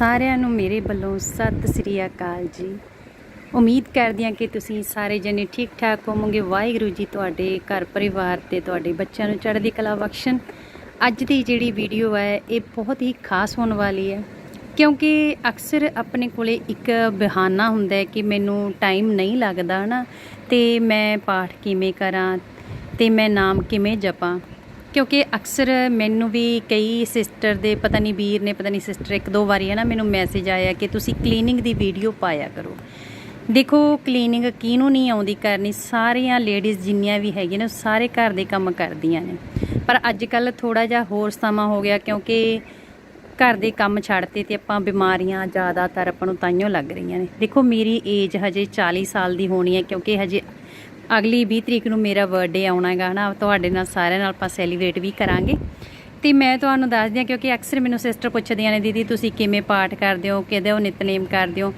ਸਾਰਿਆਂ ਨੂੰ ਮੇਰੇ ਵੱਲੋਂ ਸਤਿ ਸ੍ਰੀ ਅਕਾਲ ਜੀ। ਉਮੀਦ ਕਰਦੀ ਹਾਂ ਕਿ ਤੁਸੀਂ ਸਾਰੇ ਜਣੇ ਠੀਕ ਠਾਕ ਹੋਵੋਗੇ। ਵਾਹਿਗੁਰੂ ਜੀ ਤੁਹਾਡੇ ਘਰ ਪਰਿਵਾਰ ਤੇ ਤੁਹਾਡੇ ਬੱਚਿਆਂ ਨੂੰ ਚੜ੍ਹਦੀ ਕਲਾ ਬਖਸ਼ਣ। ਅੱਜ ਦੀ ਜਿਹੜੀ ਵੀਡੀਓ ਹੈ, ਇਹ ਬਹੁਤ ਹੀ ਖਾਸ ਹੋਣ ਵਾਲੀ ਹੈ। ਕਿਉਂਕਿ ਅਕਸਰ ਆਪਣੇ ਕੋਲੇ ਇੱਕ ਬਹਾਨਾ ਹੁੰਦਾ ਹੈ ਕਿ ਮੈਨੂੰ ਟਾਈਮ ਨਹੀਂ ਲੱਗਦਾ ਨਾ ਤੇ ਮੈਂ ਪਾਠ ਕਿਵੇਂ ਕਰਾਂ? ਤੇ ਮੈਂ ਨਾਮ ਕਿਵੇਂ ਜਪਾਂ? ਕਿਉਂਕਿ ਅਕਸਰ ਮੈਨੂੰ ਵੀ ਕਈ ਸਿਸਟਰ ਦੇ, ਪਤਾ ਨਹੀਂ ਵੀਰ ਨੇ, ਪਤਾ ਨਹੀਂ ਸਿਸਟਰ ਇੱਕ ਦੋ ਵਾਰੀ ਹੈ ਨਾ ਮੈਨੂੰ ਮੈਸੇਜ ਆਇਆ ਕਿ ਤੁਸੀਂ ਕਲੀਨਿੰਗ ਦੀ ਵੀਡੀਓ ਪਾਇਆ ਕਰੋ। ਦੇਖੋ ਕਲੀਨਿੰਗ ਕਿਹਨੂੰ ਨਹੀਂ ਆਉਂਦੀ ਕਰਨੀ? ਸਾਰੀਆਂ ਲੇਡੀਜ਼ ਜਿੰਨੀਆਂ ਵੀ ਹੈਗੀਆਂ ਨੇ, ਉਹ ਸਾਰੇ ਘਰ ਦੇ ਕੰਮ ਕਰਦੀਆਂ ਨੇ। ਪਰ ਅੱਜ ਕੱਲ ਥੋੜਾ ਜਿਹਾ ਹੋਰ ਸਮਾਂ ਹੋ ਗਿਆ ਕਿਉਂਕਿ ਘਰ ਦੇ ਕੰਮ ਛੱਡਤੇ ਤੇ ਆਪਾਂ ਬਿਮਾਰੀਆਂ ਜ਼ਿਆਦਾਤਰ ਆਪਾਂ ਨੂੰ ਤਾਈਓ ਲੱਗ ਰਹੀਆਂ ਨੇ। ਦੇਖੋ, ਮੇਰੀ ਏਜ ਹਜੇ 40 ਸਾਲ ਦੀ ਹੋਣੀ ਹੈ ਕਿਉਂਕਿ ਹਜੇ ਅਗਲੀ 20 ਤਰੀਕ ਨੂੰ ਮੇਰਾ ਬਰਥਡੇ ਆਉਣਾ ਹੈਗਾ, ਹਨਾ? ਤੁਹਾਡੇ ਨਾਲ ਸਾਰਿਆਂ ਨਾਲ ਆਪਾਂ ਸੈਲੀਬ੍ਰੇਟ ਵੀ ਕਰਾਂਗੇ। ਤੇ ਮੈਂ ਤੁਹਾਨੂੰ ਦੱਸਦੀ ਹਾਂ ਕਿਉਂਕਿ ਅਕਸਰ ਮੈਨੂੰ ਸਿਸਟਰ ਪੁੱਛਦੀਆਂ ਨੇ, ਦੀਦੀ, ਤੁਸੀਂ ਕਿਵੇਂ ਪਾਠ ਕਰਦੇ ਹੋ? ਕਿਹਦੇ ਹੋ ਨਿਤਨੇਮ ਕਰਦੇ ਹੋ?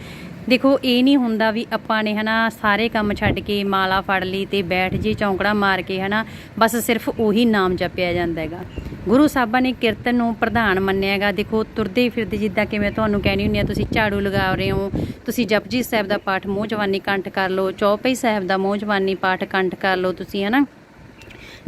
ਦੇਖੋ, ਇਹ ਨਹੀਂ ਹੁੰਦਾ ਵੀ ਆਪਾਂ ਨੇ, ਹਨਾ, ਸਾਰੇ ਕੰਮ ਛੱਡ ਕੇ ਮਾਲਾ ਫੜ ਲਈ ਤੇ ਬੈਠ ਜੀ ਚੌਂਕੜਾ ਮਾਰ ਕੇ, ਹਨਾ, ਬਸ ਸਿਰਫ ਉਹੀ ਨਾਮ ਜਪਿਆ ਜਾਂਦਾ ਹੈਗਾ। ਗੁਰੂ ਸਾਹਿਬਾਂ ਨੇ ਕੀਰਤਨ ਨੂੰ ਪ੍ਰਧਾਨ ਮੰਨਿਆ ਹੈਗਾ। ਦੇਖੋ, ਤੁਰਦੇ ਫਿਰਦੇ ਜਿੱਦਾਂ ਕਿ ਮੈਂ ਤੁਹਾਨੂੰ ਕਹਿਣੀ ਹੁੰਦੀ ਆ, ਤੁਸੀਂ ਝਾੜੂ ਲਗਾ ਰਹੇ ਹੋ, ਤੁਸੀਂ ਜਪਜੀ ਸਾਹਿਬ ਦਾ ਪਾਠ ਮੋਹ ਜਵਾਨੀ ਕੰਠ ਕਰ ਲਓ, ਚੌਪਈ ਸਾਹਿਬ ਦਾ ਮੋਹ ਜਵਾਨੀ ਪਾਠ ਕੰਠ ਕਰ ਲਓ ਤੁਸੀਂ, ਹਨਾ?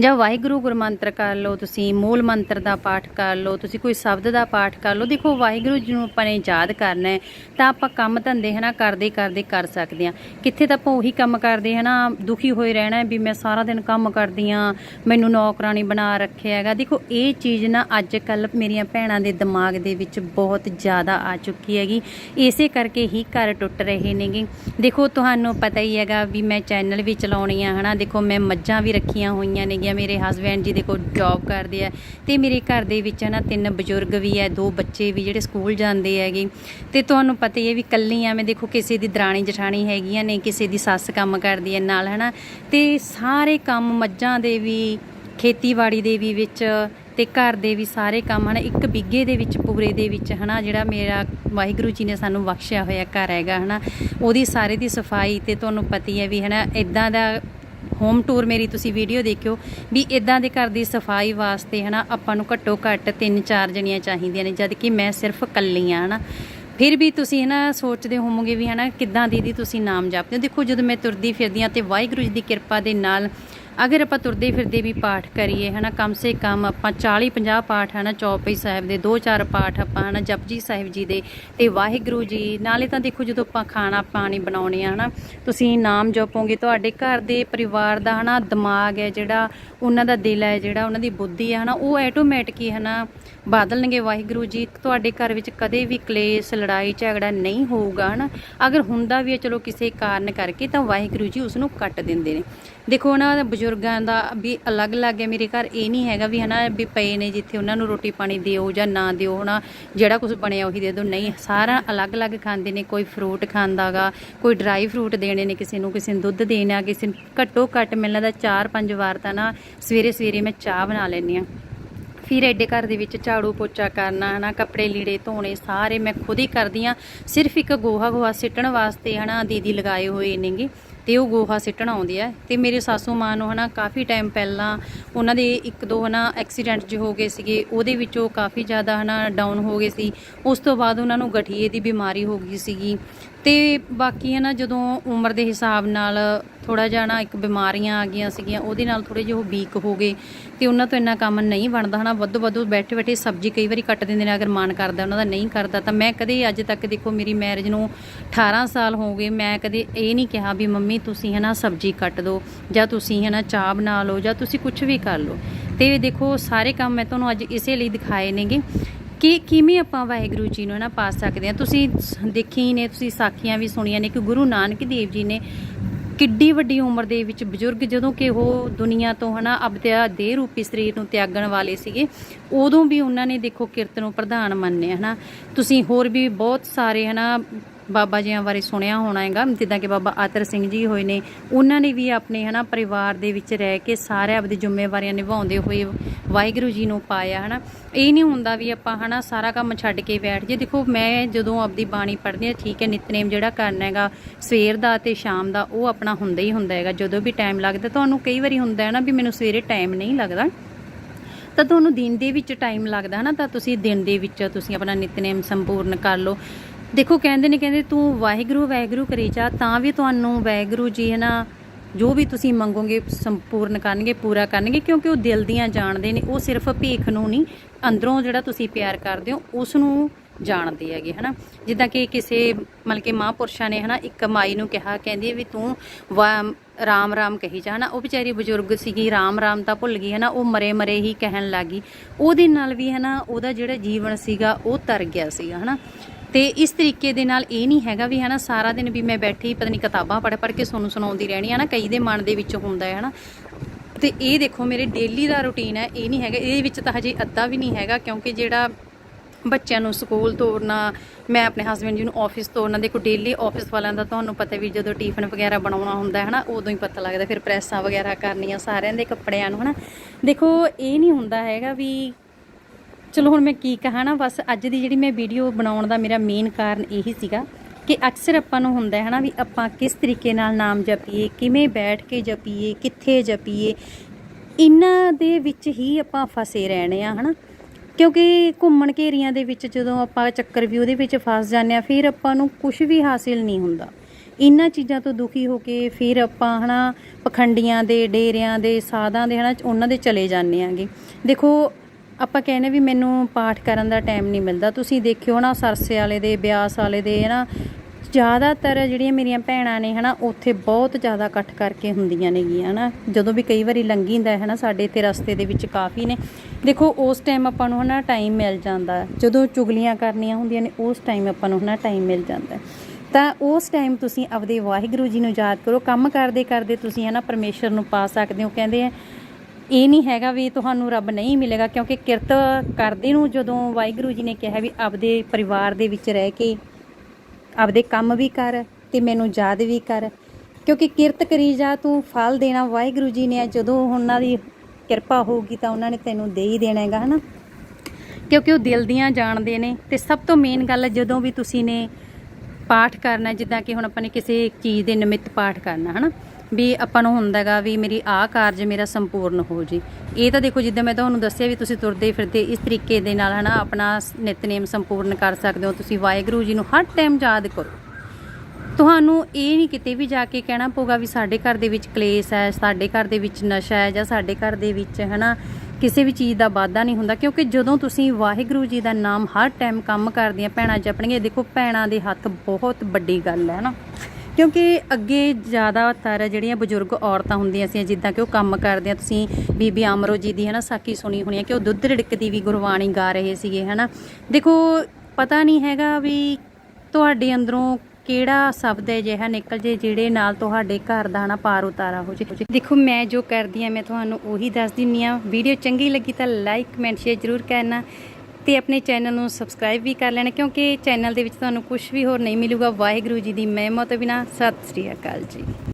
ਜਾਂ ਵਾਹਿਗੁਰੂ ਗੁਰਮੰਤਰ ਕਰ ਲਓ, ਤੁਸੀਂ ਮੂਲ ਮੰਤਰ ਦਾ ਪਾਠ ਕਰ ਲਓ, ਤੁਸੀਂ ਕੋਈ ਸ਼ਬਦ ਦਾ ਪਾਠ ਕਰ ਲਓ, ਦੇਖੋ ਵਾਹਿਗੁਰੂ ਜੀ ਨੂੰ ਆਪਾਂ ਨੇ ਯਾਦ ਕਰਨਾ ਹੈ, ਤਾਂ ਆਪਾਂ ਕੰਮ ਧੰਦੇ ਹਨਾ ਕਰਦੇ ਕਰਦੇ ਕਰ ਸਕਦੇ ਆ ਕਿੱਥੇ ਤਾਂ ਆਪਾਂ ਉਹੀ ਕੰਮ ਕਰਦੇ ਹਨਾ, ਦੁਖੀ ਹੋਏ ਰਹਿਣਾ ਵੀ ਮੈਂ ਸਾਰਾ ਦਿਨ ਕੰਮ ਕਰਦੀ ਆ ਮੈਨੂੰ ਨੌਕਰਾਨੀ ਬਣਾ ਰੱਖਿਆ ਹੈਗਾ। ਦੇਖੋ ਇਹ ਚੀਜ਼ ਨਾ ਅੱਜ ਕੱਲ ਮੇਰੀਆਂ ਭੈਣਾਂ ਦੇ ਦਿਮਾਗ ਦੇ ਵਿੱਚ ਬਹੁਤ ਜ਼ਿਆਦਾ ਆ ਚੁੱਕੀ ਹੈਗੀ। ਇਸੇ ਕਰਕੇ ਹੀ ਘਰ ਟੁੱਟ ਰਹੇ ਨੇਗੇ। ਦੇਖੋ ਤੁਹਾਨੂੰ ਪਤਾ ਹੀ ਹੈਗਾ ਵੀ ਮੈਂ ਚੈਨਲ ਵੀ ਚਲਾਉਣੀ ਆ ਹਨਾ, ਦੇਖੋ ਮੈਂ ਮੱਝਾਂ ਵੀ ਰੱਖੀਆਂ ਹੋਈਆਂ ਨੇ ਨੇਗੀਆਂ ਮੇਰੇ ਹਸਬੈਂਡ ਜੀ ਦੇ ਕੋਲ ਜੌਬ ਕਰਦੇ ਆ ਤੇ ਮੇਰੇ ਘਰ ਦੇ ਵਿੱਚ ਨਾ ਤਿੰਨ ਬਜ਼ੁਰਗ ਵੀ ਹੈ ਦੋ ਬੱਚੇ ਵੀ ਜਿਹੜੇ ਸਕੂਲ ਜਾਂਦੇ ਹੈਗੇ। ਤੇ ਤੁਹਾਨੂੰ ਪਤਾ ਹੀ ਹੈ ਵੀ ਕੱਲੀ ਆ, ਮੈਂ ਦੇਖੋ ਕਿਸੇ ਦੀ ਦਰਾਣੀ ਜਠਾਣੀ ਹੈਗੀਆਂ ਨੇ, ਕਿਸੇ ਦੀ ਸੱਸ ਕੰਮ ਕਰਦੀ ਹੈ ਨਾਲ, ਹਨਾ। ਤੇ ਸਾਰੇ ਕੰਮ ਮੱਝਾਂ ਦੇ ਵੀ, ਖੇਤੀਬਾੜੀ ਦੇ ਵੀ ਵਿੱਚ ਤੇ ਘਰ ਦੇ ਵੀ ਸਾਰੇ ਕੰਮ, ਹਨ, ਇੱਕ ਬਿੱਗੇ ਦੇ ਵਿੱਚ, ਪੂਰੇ ਦੇ ਵਿੱਚ, ਹਨਾ, ਜਿਹੜਾ ਮੇਰਾ ਵਾਹਿਗੁਰੂ ਜੀ ਨੇ ਸਾਨੂੰ ਬਖਸ਼ਿਆ ਹੋਇਆ ਘਰ ਹੈਗਾ, ਹਨਾ। ਉਹਦੀ ਸਾਰੇ ਦੀ ਸਫ਼ਾਈ ਤੇ ਤੁਹਾਨੂੰ ਪਤੀ ਹੈ ਵੀ, ਹਨਾ ਇਦਾਂ ਦਾ ਹੋਮ ਟੂਰ ਮੇਰੀ ਤੁਸੀਂ ਵੀਡੀਓ ਦੇਖਿਓ ਵੀ ਇਦਾਂ ਦੇ ਘਰ ਦੀ ਸਫ਼ਾਈ ਵਾਸਤੇ ਹਨਾ ਆਪਾਂ ਨੂੰ ਘੱਟੋ ਘੱਟ 3-4 ਜਣੀਆਂ ਚਾਹੀਦੀਆਂ ਨੇ, ਜਦ ਕਿ ਮੈਂ ਸਿਰਫ ਇਕੱਲੀ ਆ ਹਨਾ। ਫਿਰ ਵੀ ਤੁਸੀਂ ਹੈ ਨਾ ਸੋਚਦੇ ਹੋਵੋਗੇ ਵੀ ਹੈ ਨਾ ਕਿੱਦਾਂ ਦੀਦੀ ਤੁਸੀਂ ਨਾਮ ਜਪਦੇ ਹੋ ਦੇਖੋ ਜਦੋਂ ਮੈਂ ਤੁਰਦੀ ਫਿਰਦੀ ਆ ਤੇ ਵਾਹਿਗੁਰੂ ਜੀ ਦੀ ਕਿਰਪਾ ਦੇ ਨਾਲ ਅਗਰ ਆਪਾਂ ਤੁਰਦੇ ਫਿਰਦੇ ਵੀ ਪਾਠ ਕਰੀਏ, ਹਨਾ, ਕਮ ਸੇ ਕਮ ਆਪਾਂ 40 50 ਪਾਠ, ਹਨਾ, ਚੌਪਈ ਸਾਹਿਬ ਦੇ ਦੋ ਚਾਰ ਪਾਠ ਆਪਾਂ, ਹਨਾ, ਜਪਜੀ ਸਾਹਿਬ ਜੀ ਦੇ ਤੇ ਵਾਹਿਗੁਰੂ ਜੀ। ਨਾਲੇ ਤਾਂ ਦੇਖੋ ਜਦੋਂ ਆਪਾਂ ਖਾਣਾ ਪਾਣੀ ਬਣਾਉਣੇ ਆ, ਹਨਾ, ਤੁਸੀਂ ਨਾਮ ਜਪੋਗੇ, ਤੁਹਾਡੇ ਘਰ ਦੇ ਪਰਿਵਾਰ ਦਾ, ਹਨਾ, ਦਿਮਾਗ ਹੈ ਜਿਹੜਾ, ਉਹਨਾਂ ਦਾ ਦਿਲ ਹੈ ਜਿਹੜਾ, ਉਹਨਾਂ ਦੀ ਬੁੱਧੀ ਹੈ, ਹਨਾ, ਉਹ ਆਟੋਮੈਟਿਕ ਹੀ, ਹਨਾ ਬਾਦਲਣਗੇ ਵਾਹਿਗੁਰੂ ਜੀ। ਤੁਹਾਡੇ ਘਰ ਵਿੱਚ ਕਦੇ ਵੀ ਕਲੇਸ਼, ਲੜਾਈ, ਝਗੜਾ ਨਹੀਂ ਹੋਊਗਾ, ਹਨਾ? ਅਗਰ ਹੁੰਦਾ ਵੀ ਹੈ, ਚਲੋ ਕਿਸੇ ਕਾਰਨ ਕਰਕੇ ਤਾਂ ਵਾਹਿਗੁਰੂ ਜੀ ਉਸ ਨੂੰ ਕੱਟ ਦਿੰਦੇ ਨੇ। ਦੇਖੋ ਉਹਨਾਂ ਦੇ ਬਜ਼ੁਰਗਾਂ ਦਾ ਵੀ ਅਲੱਗ-ਅਲੱਗ ਹੈ। ਮੇਰੇ ਘਰ ਇਹ ਨਹੀਂ ਹੈਗਾ ਵੀ, ਹਨਾ, ਵੀ ਪਏ ਨੇ ਜਿੱਥੇ ਉਹਨਾਂ ਨੂੰ ਰੋਟੀ ਪਾਣੀ ਦਿਓ ਜਾਂ ਨਾ ਦਿਓ, ਹਨਾ? ਜਿਹੜਾ ਕੁਝ ਬਣਿਆ ਉਹੀ ਦੇ ਦਿਓ। ਨਹੀਂ, ਸਾਰਾ ਅਲੱਗ-ਅਲੱਗ ਖਾਂਦੇ ਨੇ। ਕੋਈ ਫਰੂਟ ਖਾਂਦਾਗਾ ਕੋਈ ਡਰਾਈ ਫਰੂਟ ਦੇਣੇ ਨੇ ਕਿਸੇ ਨੂੰ ਕਿਸੇ ਨੂੰ ਦੁੱਧ ਦੇਣਾ, ਕਿਸੇ ਨੂੰ ਘੱਟੋ ਘੱਟ ਮੈਨੂੰ ਦਾ 4-5 ਵਾਰ ਤਾਂ ਨਾ ਸਵੇਰੇ ਸਵੇਰੇ ਮੈਂ ਚਾਹ ਬਣਾ ਲੈਂਦੀ ਆ ਫਿਰ ਐਡੇ ਘਰ ਦੇ ਵਿੱਚ ਝਾੜੂ ਪੋਚਾ ਕਰਨਾ, ਹਨਾ, ਕੱਪੜੇ ਲੀੜੇ ਧੋਣੇ, ਸਾਰੇ ਮੈਂ ਖੁਦ ਹੀ ਕਰਦੀ ਆ ਸਿਰਫ ਇੱਕ ਗੋਹਾ ਗੋਹਾ ਸਿੱਟਣ ਵਾਸਤੇ, ਹਨਾ, ਦੀਦੀ ਲਗਾਏ ਹੋਏ ਨੇਗੇ, ਤੇ ਉਹ ਗੋਹਾ ਸਿੱਟਣ ਆਉਂਦੇ ਹੈ ਤੇ ਮੇਰੇ ਸਾਸੂ ਮਾਂ ਨੂੰ, ਹਨਾ, ਕਾਫੀ ਟਾਈਮ ਪਹਿਲਾਂ ਉਹਨਾਂ ਦੇ ਇੱਕ ਦੋ, ਹਨਾ ਐਕਸੀਡੈਂਟ ਜਿਹੇ ਹੋ ਗਏ ਸੀਗੇ, ਉਹਦੇ ਵਿੱਚੋਂ ਕਾਫੀ ਜ਼ਿਆਦਾ, ਹਨਾ ਡਾਊਨ ਹੋ ਗਏ ਸੀ। ਉਸ ਤੋਂ ਬਾਅਦ ਉਹਨਾਂ ਨੂੰ ਗਠੀਏ ਦੀ ਬਿਮਾਰੀ ਹੋ ਗਈ ਸੀਗੀ। ਤੇ ਬਾਕੀ ਹੈ ਨਾ, ਜਦੋਂ ਉਮਰ ਦੇ ਹਿਸਾਬ ਨਾਲ ਥੋੜਾ ਜਿਹਾ ਨਾ ਇੱਕ ਬਿਮਾਰੀਆਂ ਆ ਗਈਆਂ ਸੀਗੀਆਂ, ਉਹਦੇ ਨਾਲ ਥੋੜੇ ਜਿਹੇ ਉਹ ਵੀਕ ਹੋ ਗਏ ਤੇ ਉਹਨਾਂ ਤੋਂ ਇੰਨਾ ਕੰਮ ਨਹੀਂ ਬਣਦਾ ਹਨਾ। ਵੱਧ ਵੱਧ ਬੈਠੇ ਬੈਠੇ ਸਬਜ਼ੀ ਕਈ ਵਾਰੀ ਕੱਟ ਦਿੰਦੇ ਨੇ, ਅਗਰ ਮਨ ਕਰਦਾ ਉਹਨਾਂ ਦਾ ਨਹੀਂ ਕਰਦਾ, ਤਾਂ ਮੈਂ ਕਦੇ ਅੱਜ ਤੱਕ ਦੇਖੋ ਮੇਰੀ ਮੈਰਿਜ ਨੂੰ 18 ਸਾਲ ਹੋ ਗਏ, ਮੈਂ ਕਦੇ ਇਹ ਨਹੀਂ ਕਿਹਾ ਵੀ ਮੰਮੀ ਤੁਸੀਂ ਹਨਾ ਸਬਜ਼ੀ ਕੱਟ ਦਿਓ ਜਾਂ ਤੁਸੀਂ ਹਨਾ ਚਾਹ ਬਣਾ ਲਓ, ਜਾਂ ਤੁਸੀਂ ਕੁਝ ਵੀ ਕਰ ਲਓ। ਤੇ ਦੇਖੋ, ਸਾਰੇ ਕੰਮ ਮੈਂ ਤੁਹਾਨੂੰ ਅੱਜ ਇਸੇ ਲਈ ਦਿਖਾਏ ਨੇਗੇ ਕਿ ਕਿਵੇਂ ਆਪਾਂ ਵਾਹਿਗੁਰੂ ਜੀ ਨੂੰ ਨਾ ਪਾ ਸਕਦੇ ਹਾਂ? ਤੁਸੀਂ ਦੇਖੀ ਨੇ, ਤੁਸੀਂ ਸਾਖੀਆਂ ਵੀ ਸੁਣੀਆਂ ਨੇ ਕਿ ਗੁਰੂ ਨਾਨਕ ਦੇਵ ਜੀ ਨੇ ਕਿੱਡੀ ਵੱਡੀ ਉਮਰ ਦੇ ਵਿੱਚ ਬਜ਼ੁਰਗ ਜਦੋਂ ਕਿ ਉਹ ਦੁਨੀਆ ਤੋਂ ਹਨਾ ਅਬਦਿਆ ਦੇਹ ਰੂਪੀ ਸਰੀਰ ਨੂੰ ਤਿਆਗਣ ਵਾਲੇ ਸੀਗੇ, ਉਦੋਂ ਵੀ ਉਹਨਾਂ ਨੇ ਦੇਖੋ ਕਿਰਤ ਨੂੰ ਪ੍ਰਧਾਨ ਮੰਨਿਆ, ਹਨਾ? ਤੁਸੀਂ ਹੋਰ ਵੀ ਬਹੁਤ ਸਾਰੇ ਹਨਾ ਬਾਬਾ ਜੀਆਂ ਬਾਰੇ ਸੁਣਿਆ ਹੋਣਾ ਹੈਗਾ। ਜਿੱਦਾਂ ਕਿ ਬਾਬਾ ਆਤਰ ਸਿੰਘ ਜੀ ਹੋਏ ਨੇ, ਉਹਨਾਂ ਨੇ ਵੀ ਆਪਣੇ ਹਨਾ ਪਰਿਵਾਰ ਦੇ ਵਿੱਚ ਰਹਿ ਕੇ ਸਾਰੇ ਆਪਦੀ ਜ਼ਿੰਮੇਵਾਰੀਆਂ ਨਿਭਾਉਂਦੇ ਹੋਏ ਵਾਹਿਗੁਰੂ ਜੀ ਨੂੰ ਪਾਇਆ ਹਨਾ। ਇਹ ਨਹੀਂ ਹੁੰਦਾ ਵੀ ਆਪਾਂ ਹਨਾ ਸਾਰਾ ਕੰਮ ਛੱਡ ਕੇ ਬੈਠ ਜੇ ਦੇਖੋ, ਮੈਂ ਜਦੋਂ ਆਪਦੀ ਬਾਣੀ ਪੜ੍ਹਦੀ ਹਾਂ, ਠੀਕ ਹੈ, ਨਿਤਨੇਮ ਜਿਹੜਾ ਕਰਨਾ ਹੈਗਾ, ਸਵੇਰ ਦਾ ਤੇ ਸ਼ਾਮ ਦਾ, ਉਹ ਆਪਣਾ ਹੁੰਦਾ ਹੀ ਹੁੰਦਾ ਹੈਗਾ। ਜਦੋਂ ਵੀ ਟਾਈਮ ਲੱਗਦਾ, ਤੁਹਾਨੂੰ ਕਈ ਵਾਰੀ ਹੁੰਦਾ ਹੈ ਨਾ ਵੀ ਮੈਨੂੰ ਸਵੇਰੇ ਟਾਈਮ ਨਹੀਂ ਲੱਗਦਾ। ਤਾਂ ਤੁਹਾਨੂੰ ਦਿਨ ਦੇ ਵਿੱਚ ਟਾਈਮ ਲੱਗਦਾ ਹੈ ਨਾ ਤਾਂ ਤੁਸੀਂ ਦਿਨ ਦੇ ਵਿੱਚ ਤੁਸੀਂ ਆਪਣਾ ਨਿਤਨੇਮ ਸੰਪੂਰਨ ਕਰ ਲਓ। ਦੇਖੋ, ਕਹਿੰਦੇ ਨੇ, ਕਹਿੰਦੇ ਤੂੰ ਵਾਹਿਗੁਰੂ ਵਾਹਿਗੁਰੂ ਕਰੀ ਜਾ, ਤਾਂ ਵੀ ਤੁਹਾਨੂੰ ਵਾਹਿਗੁਰੂ ਜੀ ਹੈ ਨਾ ਜੋ ਵੀ ਤੁਸੀਂ ਮੰਗੋਗੇ ਸੰਪੂਰਨ ਕਰਨਗੇ, ਪੂਰਾ ਕਰਨਗੇ, ਕਿਉਂਕਿ ਉਹ ਦਿਲ ਦੀਆਂ ਜਾਣਦੇ ਨੇ, ਉਹ ਸਿਰਫ ਭੀਖ ਨੂੰ ਨਹੀਂ, ਅੰਦਰੋਂ ਜਿਹੜਾ ਤੁਸੀਂ ਪਿਆਰ ਕਰਦੇ ਹੋ, ਉਸ ਨੂੰ ਜਾਣਦੇ ਹੈਗੇ, ਹਨਾ। ਜਿੱਦਾਂ ਕਿ ਕਿਸੇ, ਮਤਲਬ ਕਿ ਮਹਾਂਪੁਰਸ਼ਾਂ ਨੇ, ਹਨਾ, ਇੱਕ ਮਾਈ ਨੂੰ ਕਿਹਾ, ਕਹਿੰਦੀ ਵੀ ਤੂੰ ਵਾ- ਰਾਮ ਰਾਮ ਕਹੀ ਜਾ, ਹਨਾ। ਉਹ ਵਿਚਾਰੀ ਬਜ਼ੁਰਗ ਸੀਗੀ, ਰਾਮ ਰਾਮ ਤਾਂ ਭੁੱਲ ਗਈ, ਹਨਾ, ਉਹ ਮਰੇ ਮਰੇ ਹੀ ਕਹਿਣ ਲੱਗੀ ਉਹਦੇ ਨਾਲ ਵੀ, ਹਨਾ, ਉਹਦਾ ਜਿਹੜਾ ਜੀਵਨ ਸੀਗਾ, ਉਹ ਤਰ ਗਿਆ ਸੀਗਾ, ਹਨਾ। ਤੇ ਇਸ ਤਰੀਕੇ ਦੇ ਨਾਲ ਇਹ ਨਹੀਂ ਹੈਗਾ ਵੀ ਹਨਾ, ਸਾਰਾ ਦਿਨ ਵੀ ਮੈਂ ਬੈਠੀ ਪਤਾ ਨਹੀਂ ਕਿਤਾਬਾਂ ਪੜ੍ਹ ਪੜ੍ਹ ਕੇ ਤੁਹਾਨੂੰ ਸੁਣਾਉਂਦੀ ਰਹਿਣੀ ਹੈ ਨਾ, ਕਈ ਦੇ ਮਨ ਦੇ ਵਿੱਚ ਹੁੰਦਾ ਹੈ ਹਨਾ। ਤੇ ਇਹ ਦੇਖੋ, ਮੇਰੇ ਡੇਲੀ ਦਾ ਰੁਟੀਨ ਹੈ, ਇਹ ਨਹੀਂ ਹੈਗਾ, ਇਹਦੇ ਵਿੱਚ ਤਾਂ ਹਜੇ ਅੱਧਾ ਵੀ ਨਹੀਂ ਹੈਗਾ, ਕਿਉਂਕਿ ਜਿਹੜਾ ਬੱਚਿਆਂ ਨੂੰ ਸਕੂਲ ਤੋਰਨਾ, ਮੈਂ ਆਪਣੇ ਹਸਬੰਡ ਜੀ ਨੂੰ ਆਫਿਸ ਤੋਰਨਾ, ਦੇਖੋ ਡੇਲੀ ਆਫਿਸ ਵਾਲਿਆਂ ਦਾ ਤੁਹਾਨੂੰ ਪਤਾ ਵੀ ਜਦੋਂ ਟਿਫਨ ਵਗੈਰਾ ਬਣਾਉਣਾ ਹੁੰਦਾ ਹੈ ਨਾ ਉਦੋਂ ਹੀ ਪਤਾ ਲੱਗਦਾ, ਫਿਰ ਪ੍ਰੈਸਾਂ ਵਗੈਰਾ ਕਰਨੀਆਂ ਸਾਰਿਆਂ ਦੇ ਕੱਪੜਿਆਂ ਨੂੰ ਹਨਾ। ਦੇਖੋ, ਇਹ ਨਹੀਂ ਹੁੰਦਾ ਹੈਗਾ ਵੀ ਚਲੋ ਹੁਣ ਮੈਂ ਕੀ ਕਹਾਂ ਨਾ, ਬਸ ਅੱਜ ਦੀ ਜਿਹੜੀ ਮੈਂ ਵੀਡੀਓ ਬਣਾਉਣ ਦਾ ਮੇਰਾ ਮੇਨ ਕਾਰਨ ਇਹੀ ਸੀਗਾ ਕਿ ਅਕਸਰ ਆਪਾਂ ਨੂੰ ਹੁੰਦਾ ਹੈ ਨਾ ਵੀ ਆਪਾਂ ਕਿਸ ਤਰੀਕੇ ਨਾਲ ਨਾਮ ਜਪੀਏ, ਕਿਵੇਂ ਬੈਠ ਕੇ ਜਪੀਏ, ਕਿੱਥੇ ਜਪੀਏ, ਇਹਨਾਂ ਦੇ ਵਿੱਚ ਹੀ ਆਪਾਂ ਫਸੇ ਰਹਿਣੇ ਆ, ਹਨਾ? ਕਿਉਂਕਿ ਘੁੰਮਣ ਘੇਰੀਆਂ ਦੇ ਵਿੱਚ ਜਦੋਂ ਆਪਾਂ ਚੱਕਰ ਵੀ ਉਹਦੇ ਵਿੱਚ ਫਸ ਜਾਂਦੇ ਆ, ਫਿਰ ਆਪਾਂ ਨੂੰ ਕੁਝ ਵੀ ਹਾਸਿਲ ਨਹੀਂ ਹੁੰਦਾ। ਇਹਨਾਂ ਚੀਜ਼ਾਂ ਤੋਂ ਦੁਖੀ ਹੋ ਕੇ ਫਿਰ ਆਪਾਂ, ਹਨਾ, ਪਖੰਡੀਆਂ ਦੇ, ਡੇਰਿਆਂ ਦੇ, ਸਾਧਾਂ ਦੇ, ਹਨਾ, ਉਹਨਾਂ ਦੇ ਚਲੇ ਜਾਂਦੇ ਆਂਗੇ। ਦੇਖੋ ਆਪਾਂ ਕਹਿੰਦੇ ਵੀ ਮੈਨੂੰ ਪਾਠ ਕਰਨ ਦਾ ਟਾਈਮ ਨਹੀਂ ਮਿਲਦਾ। ਤੁਸੀਂ ਦੇਖਿਓ ਨਾ, ਸਰਸੇ ਵਾਲੇ ਦੇ, ਬਿਆਸ ਵਾਲੇ ਦੇ, ਹਨਾ। ਜ਼ਿਆਦਾਤਰ ਜਿਹੜੀਆਂ ਮੇਰੀਆਂ ਭੈਣਾਂ ਨੇ, ਹਨਾ, ਉੱਥੇ ਬਹੁਤ ਜ਼ਿਆਦਾ ਇਕੱਠ ਕਰਕੇ ਹੁੰਦੀਆਂ ਨੇਗੀਆਂ, ਹਨਾ। ਜਦੋਂ ਵੀ ਕਈ ਵਾਰੀ ਲੰਘੀਂਦਾ ਹੈ ਹਨਾ, ਸਾਡੇ ਇੱਥੇ ਰਸਤੇ ਦੇ ਵਿੱਚ ਕਾਫੀ ਨੇ। ਦੇਖੋ, ਉਸ ਟਾਈਮ ਆਪਾਂ ਨੂੰ, ਹਨਾ ਟਾਈਮ ਮਿਲ ਜਾਂਦਾ। ਜਦੋਂ ਚੁਗਲੀਆਂ ਕਰਨੀਆਂ ਹੁੰਦੀਆਂ ਨੇ, ਉਸ ਟਾਈਮ ਆਪਾਂ ਨੂੰ, ਹਨਾ ਟਾਈਮ ਮਿਲ ਜਾਂਦਾ। ਤਾਂ ਉਸ ਟਾਈਮ ਤੁਸੀਂ ਆਪਦੇ ਵਾਹਿਗੁਰੂ ਜੀ ਨੂੰ ਯਾਦ ਕਰੋ। ਕੰਮ ਕਰਦੇ ਕਰਦੇ ਤੁਸੀਂ, ਹਨਾ, ਪਰਮੇਸ਼ਰ ਨੂੰ ਪਾ ਸਕਦੇ ਹੋ। ਕਹਿੰਦੇ ਆ ਇਹ ਨਹੀਂ ਹੈਗਾ ਵੀ ਤੁਹਾਨੂੰ ਰੱਬ ਨਹੀਂ ਮਿਲੇਗਾ, ਕਿਉਂਕਿ ਕਿਰਤ ਕਰਦੇ ਨੂੰ ਜਦੋਂ ਵਾਹਿਗੁਰੂ ਜੀ ਨੇ ਕਿਹਾ ਵੀ ਆਪਦੇ ਪਰਿਵਾਰ ਦੇ ਵਿੱਚ ਰਹਿ ਕੇ ਆਪਦੇ ਕੰਮ ਵੀ ਕਰ ਤੇ ਮੈਨੂੰ ਯਾਦ ਵੀ ਕਰ, ਕਿਉਂਕਿ ਕਿਰਤ ਕਰੀ ਜਾ ਤੂੰ ਫਲ ਦੇਣਾ ਵਾਹਿਗੁਰੂ ਜੀ ਨੇ, ਜਦੋਂ ਉਹਨਾਂ ਦੀ ਕਿਰਪਾ ਹੋਊਗੀ ਤਾਂ ਉਹਨਾਂ ਨੇ ਤੈਨੂੰ ਦੇ ਹੀ ਦੇਣਾ ਹੈਗਾ, ਹਨਾ? ਕਿਉਂਕਿ ਉਹ ਦਿਲ ਦੀਆਂ ਜਾਣਦੇ ਨੇ ਤੇ ਸਭ ਤੋਂ ਮੇਨ ਗੱਲ ਜਦੋਂ ਵੀ ਤੁਸੀਂ ਨੇ ਪਾਠ ਕਰਨਾ, ਜਿੱਦਾਂ ਕਿ ਹੁਣ ਆਪਾਂ ਨੇ ਕਿਸੇ ਚੀਜ਼ ਦੇ ਨਿਮਿਤ ਪਾਠ ਕਰਨਾ, ਹਨਾ? ਵੀ ਆਪਾਂ ਨੂੰ ਹੁੰਦਾਗਾ ਵੀ ਮੇਰੀ ਆਹ ਕਾਰਜ ਮੇਰਾ ਸੰਪੂਰਨ ਹੋ ਜੀ। ਇਹ ਤਾਂ ਦੇਖੋ ਜਿੱਦਾਂ ਮੈਂ ਤੁਹਾਨੂੰ ਦੱਸਿਆ ਵੀ ਤੁਸੀਂ ਤੁਰਦੇ ਫਿਰਦੇ ਇਸ ਤਰੀਕੇ ਦੇ ਨਾਲ ਹਨਾ ਆਪਣਾ ਨਿਤਨੇਮ ਸੰਪੂਰਨ ਕਰ ਸਕਦੇ ਹੋ। ਤੁਸੀਂ ਵਾਹਿਗੁਰੂ ਜੀ ਨੂੰ ਹਰ ਟਾਈਮ ਯਾਦ ਕਰੋ। ਤੁਹਾਨੂੰ ਇਹ ਨਹੀਂ ਕਿਤੇ ਵੀ ਜਾ ਕੇ ਕਹਿਣਾ ਪਊਗਾ ਵੀ ਸਾਡੇ ਘਰ ਦੇ ਵਿੱਚ ਕਲੇਸ਼ ਹੈ, ਸਾਡੇ ਘਰ ਦੇ ਵਿੱਚ ਨਸ਼ਾ ਹੈ ਜਾਂ ਸਾਡੇ ਘਰ ਦੇ ਵਿੱਚ ਹਨਾ ਕਿਸੇ ਵੀ ਚੀਜ਼ ਦਾ ਵਾਧਾ ਨਹੀਂ ਹੁੰਦਾ। ਕਿਉਂਕਿ ਜਦੋਂ ਤੁਸੀਂ ਵਾਹਿਗੁਰੂ ਜੀ ਦਾ ਨਾਮ ਹਰ ਟਾਈਮ ਕੰਮ ਕਰਦੀਆਂ, ਭੈਣਾਂ ਜਪਣਗੇ ਦੇਖੋ ਭੈਣਾਂ ਦੇ ਹੱਥ ਬਹੁਤ ਵੱਡੀ ਗੱਲ ਹੈ ਨਾ। ਕਿਉਂਕਿ ਅੱਗੇ ਜ਼ਿਆਦਾਤਰ ਜਿਹੜੀਆਂ ਬਜ਼ੁਰਗ ਔਰਤਾਂ ਹੁੰਦੀਆਂ ਸੀ, ਜਿੱਦਾਂ ਕਿ ਉਹ ਕੰਮ ਕਰਦੀਆਂ, ਤੁਸੀਂ ਬੀਬੀ ਅਮਰੋ ਜੀ ਦੀ ਹੈ ਨਾ ਸਾਕੀ ਸੁਣੀ ਹੋਣੀ ਹੈ ਕਿ ਉਹ ਦੁੱਧ ਰਿੜਕਦੀ ਵੀ ਗੁਰਬਾਣੀ ਗਾ ਰਹੇ ਸੀਗੇ ਹੈ ਨਾ ਦੇਖੋ, ਪਤਾ ਨਹੀਂ ਹੈਗਾ ਵੀ ਤੁਹਾਡੇ ਅੰਦਰੋਂ ਕਿਹੜਾ ਸ਼ਬਦ ਹੈ ਜਿਹੜਾ ਨਿਕਲ ਜੇ, ਜਿਹੜੇ ਨਾਲ ਤੁਹਾਡੇ ਘਰ ਦਾ ਨਾ ਪਾਰ ਉਤਾਰਾ ਹੋ ਜੇ। ਦੇਖੋ, ਮੈਂ ਜੋ ਕਰਦੀ ਆ ਮੈਂ ਤੁਹਾਨੂੰ ਉਹੀ ਦੱਸ ਦਿੰਨੀ ਆ ਵੀਡੀਓ ਚੰਗੀ ਲੱਗੀ ਤਾਂ ਲਾਈਕ ਕਮੈਂਟ ਸ਼ੇਅਰ ਜ਼ਰੂਰ ਕਰਨਾ। ਤੇ ਆਪਣੇ ਚੈਨਲ ਨੂੰ ਸਬਸਕ੍ਰਾਈਬ ਵੀ ਕਰ ਲੈਣਾ, ਕਿਉਂਕਿ ਚੈਨਲ ਦੇ ਵਿੱਚ ਤੁਹਾਨੂੰ ਕੁਝ ਵੀ ਹੋਰ ਨਹੀਂ ਮਿਲੂਗਾ। ਵਾਹਿਗੁਰੂ ਜੀ ਦੀ ਮਹਿਮਾ ਤੋਂ ਬਿਨਾ ਸਤਿ ਸ੍ਰੀ ਅਕਾਲ ਜੀ।